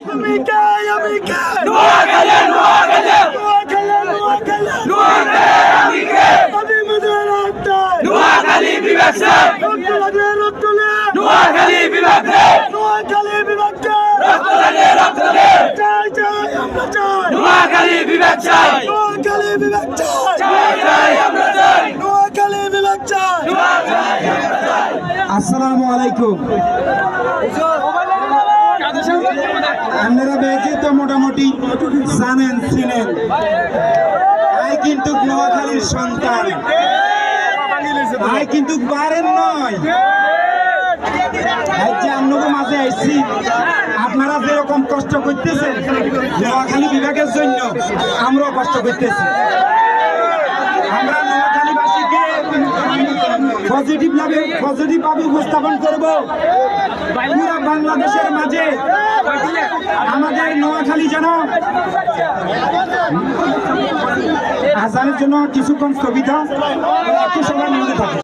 তুমি কে নোয়াখালী নোয়াখালী নোয়াখালী নোয়াখালী নোয়াখালী আমি আমি মদের আত্মায় নোয়াখালী বিভাগ স্যার রক্ত লাগলে নোয়াখালী বিভাগ রে নোয়াখালী বিভাগকে রক্ত লাগে রক্ত চাই চাই আমরা চাই নোয়াখালী বিভাগ চাই নোয়াখালী বিভাগ চাই চাই চাই আমরা চাই নোয়াখালী বিভাগ চাই আসসালামু আলাইকুম আপনারা ব্যাগে তো মোটামুটি জানেন ছিলেন আই কিন্তু নোয়াখালীর সন্তান। আই কিন্তু বারের নয়। আইছি, আপনারা যেরকম কষ্ট করতেছেন নোয়াখালী বিভাগের জন্য আমরাও কষ্ট করতেছি। আমরা পজিটিভ ভাবে পজিটিভ ভাবে উপস্থাপন করব। পুরো বাংলাদেশের মাঝে আমাদের নোয়াখালী যেন আজানের জন্য কিছুক্ষণ স্থগিত, একটু সময় মধ্যে থাকে।